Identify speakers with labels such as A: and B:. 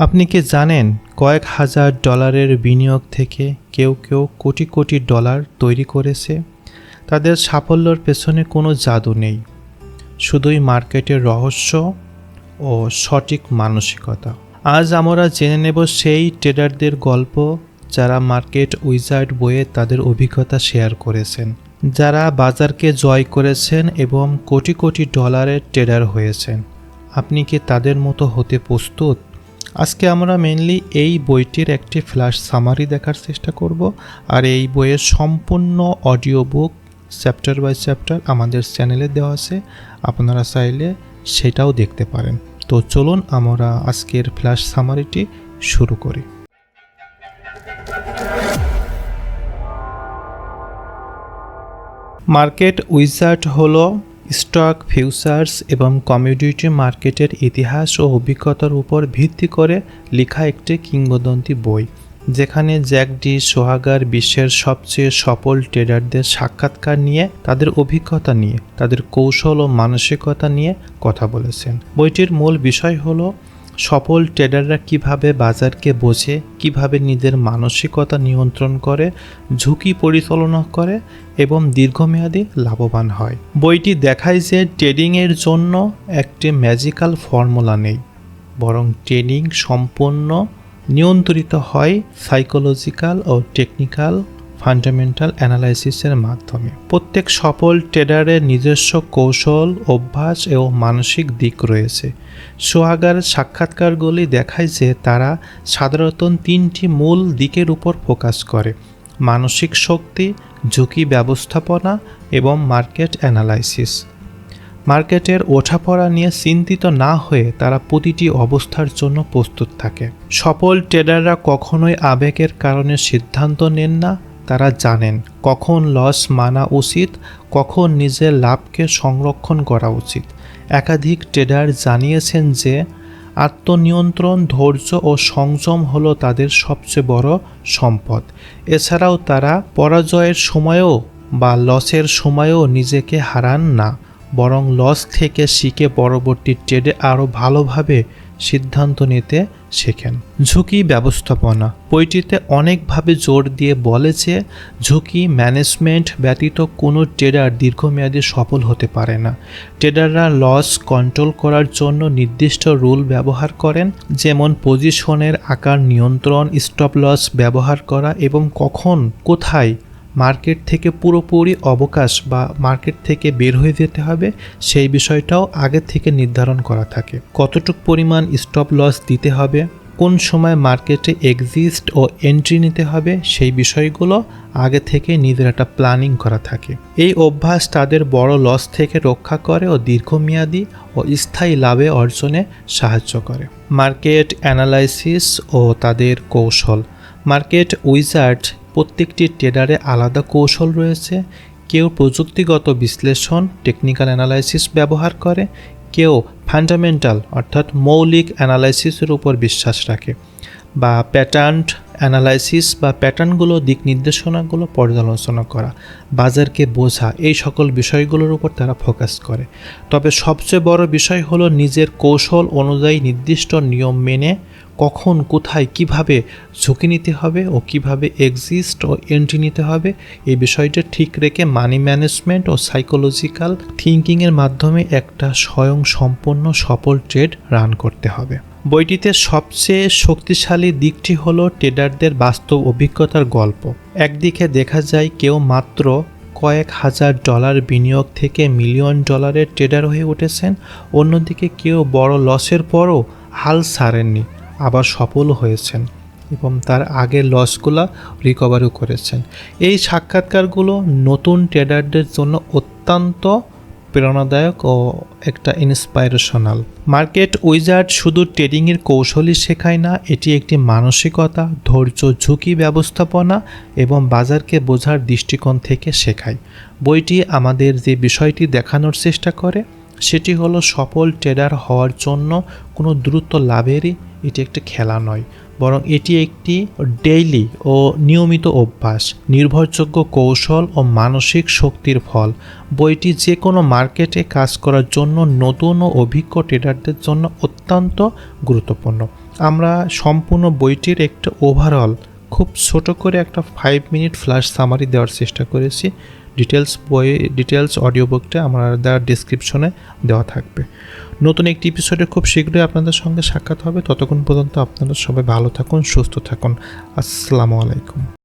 A: আপনি কি জানেন কয়েক হাজার ডলারের বিনিয়োগ থেকে কেউ কেউ কোটি কোটি ডলার তৈরি করেছে? তাদের সাফল্যর পেছনে কোনো জাদু নেই। শুধুই মার্কেটের রহস্য ও সঠিক মানসিকতা। আজ আমরা জেনে নেব সেই ট্রেডারদের গল্প যারা মার্কেট উইজার্ড বইয়ে তাদের অভিজ্ঞতা শেয়ার করেছেন, যারা বাজারকে জয় করেছেন এবং কোটি কোটি ডলারের ট্রেডার হয়েছেন। আপনি কি তাদের মতো হতে প্রস্তুত? আজকে আমরা মেনলি এই বইটির একটি ফ্ল্যাশ সামারি দেখার চেষ্টা করব আর এই বইয়ের সম্পূর্ণ audio book chapter by chapter আমাদের চ্যানেলে দেওয়া আছে, আপনারা চাইলে সেটাও দেখতে পারেন। তো চলুন আমরা আজকের ফ্ল্যাশ সামারিটি শুরু করি। মার্কেট উইজার্ড হলো স্টক, ফিউচার্স এবং কমিউডিটি মার্কেটের ইতিহাস ও অভিজ্ঞতার উপর ভিত্তি করে লেখা একটি কিংবদন্তি বই, যেখানে জ্যাক ডি সোহাগার বিশ্বের সবচেয়ে সফল ট্রেডারদের সাক্ষাৎকার নিয়ে তাদের অভিজ্ঞতা নিয়ে, তাদের কৌশল ও মানসিকতা নিয়ে কথা বলেছেন। বইটির মূল বিষয় হলো সফল ট্রেডাররা কীভাবে বাজারকে বোঝে, কীভাবে নিজের মানসিকতা নিয়ন্ত্রণ করে, ঝুঁকি পরিচালনা করে এবং দীর্ঘমেয়াদী লাভবান হয়। বইটি দেখায় যে ট্রেডিংয়ের জন্য একটি ম্যাজিক্যাল ফর্মুলা নেই, বরং ট্রেডিং সম্পূর্ণ নিয়ন্ত্রিত হয় সাইকোলজিক্যাল ও টেকনিক্যাল ফান্ডামেন্টাল অ্যানালাইসিসের মাধ্যমে। প্রত্যেক সফল ট্রেডারের নিজস্ব কৌশল, অভ্যাস এবং মানসিক দিক রয়েছে। সোহাগার সাক্ষাৎকারগুলি দেখায় যে তারা সাধারণত তিনটি মূল দিকের উপর ফোকাস করে, মানসিক শক্তি, ঝুঁকি ব্যবস্থাপনা এবং মার্কেট অ্যানালাইসিস মার্কেটের ওঠাপড়া নিয়ে চিন্তিত না হয়ে তারা প্রতিটি অবস্থার জন্য প্রস্তুত থাকে। সফল ট্রেডাররা কখনোই আবেগের কারণে সিদ্ধান্ত নেন না তারা জানেন, কখন লস মানা উচিত, কখন নিজের লাভকে সংরক্ষণ করা উচিত। একাধিক ট্রেডার জানিয়েছেন যে, আত্মনিয়ন্ত্রণ, ধৈর্য ও সংযম হলো তাদের সবচেয়ে বড় সম্পদ। এছাড়াও তারা পরাজয়ের সময়ও বা লসের সময়ও নিজেকে হারান না, বরং লস থেকে শিখে পরবর্তী ট্রেডে আরও ভালোভাবে সিদ্ধান্ত নিতে শেখেন। ঝুঁকি ব্যবস্থাপনা। বইটিতে অনেকভাবে জোর দিয়ে বলে যে, ঝুঁকি ম্যানেজমেন্ট ব্যতীত কোনো ট্রেডার দীর্ঘমেয়াদী সফল হতে পারে না। ট্রেডাররা লস কন্ট্রোল করার জন্য নির্দিষ্ট রুল ব্যবহার করেন, যেমন পজিশনের আকার নিয়ন্ত্রণ, স্টপ লস ব্যবহার করা এবং কখন, কোথায় মার্কেট থেকে পুরোপুরি অবকাশ বা মার্কেট থেকে বের হয়ে যেতে হবে, সেই বিষয়টাও আগে থেকে নির্ধারণ করা থাকে। কতটুক পরিমাণ স্টপ লস দিতে হবে, কোন সময় মার্কেটে এক্সিস্ট ও এন্ট্রি নিতে হবে, সেই বিষয়গুলো আগে থেকে নিজের একটা প্ল্যানিং করা থাকে। এই অভ্যাস তাদের বড় লস থেকে রক্ষা করে ও দীর্ঘমেয়াদী ও স্থায়ী লাভে অর্জনে সাহায্য করে। মার্কেট অ্যানালাইসিস ও তাদের কৌশল। মার্কেট উইজার্ড প্রত্যেকটি ট্রেডারে আলাদা কৌশল রয়েছে। কেউ প্রযুক্তিগত বিশ্লেষণ টেকনিক্যাল অ্যানালাইসিস ব্যবহার করে, কেউ ফান্ডামেন্টাল অর্থাৎ মৌলিক অ্যানালাইসিসের উপর বিশ্বাস রাখে বা প্যাটার্ন অ্যানালাইসিস বা প্যাটার্নগুলো দিক নির্দেশনাগুলো পর্যালোচনা করা, বাজারকে বোঝা, এই সকল বিষয়গুলোর উপর তারা ফোকাস করে। তবে সবচেয়ে বড় বিষয় হলো নিজের কৌশল অনুযায়ী নির্দিষ্ট নিয়ম মেনে কখন, কোথায়, কীভাবে ঝুঁকি নিতে হবে ও কীভাবে এক্সিস্ট ও এন্ট্রি নিতে হবে, এই বিষয়টা ঠিক রেখে মানি ম্যানেজমেন্ট ও সাইকোলজিক্যাল থিঙ্কিংয়ের মাধ্যমে একটা স্বয়ং সম্পন্ন সফল ট্রেড রান করতে হবে। বইটিতে সবচেয়ে শক্তিশালী দিকটি হল ট্রেডারদের বাস্তব অভিজ্ঞতার গল্প। একদিকে দেখা যায় কেউ মাত্র কয়েক হাজার ডলার বিনিয়োগ থেকে মিলিয়ন ডলারের ট্রেডার হয়ে উঠেছেন, অন্যদিকে কেউ বড় লসের পরও হাল ছাড়েননি। আবার সফল হয়েছেন এবং তার আগের লসগুলো রিকভারও করেছেন। এই সাক্ষাৎকারগুলো নতুন ট্রেডারদের জন্য অত্যন্ত প্রেরণাদায়ক ও একটা ইন্সপাইরেশনাল মার্কেট উইজার্ড শুধু ট্রেডিংয়ের কৌশলই শেখায় না, এটি একটি মানসিকতা, ধৈর্য, ঝুঁকি ব্যবস্থাপনা এবং বাজারকে বোঝার দৃষ্টিকোণ থেকে শেখায়। বইটি আমাদের যে বিষয়টি দেখানোর চেষ্টা করে, সেটি হলো সফল ট্রেডার হওয়ার জন্য কোনো দ্রুত লাভেরই এটি একটি খেলা নয়, বরং এটি একটি ডেইলি ও নিয়মিত অভ্যাস, নির্ভরযোগ্য কৌশল ও মানসিক শক্তির ফল। বইটি যে কোনো মার্কেটে কাজ করার জন্য নতুন ও অভিজ্ঞ ট্রেডারদের জন্য অত্যন্ত গুরুত্বপূর্ণ। আমরা সম্পূর্ণ বইটির একটা ওভারঅল খুব ছোট করে একটা ফাইভ মিনিট ফ্ল্যাশ সামারি দেওয়ার চেষ্টা করেছি। ডিটেলস বই ডিটেলস অডিও বুকটা আমাদের ডিসক্রিপশনে দেওয়া থাকবে। নতুন একটি এপিসোডে খুব শীঘ্রই আপনাদের সঙ্গে সাক্ষাৎ হবে। ততক্ষণ পর্যন্ত আপনারা সবাই ভালো থাকুন, সুস্থ থাকুন। আসসালামু আলাইকুম।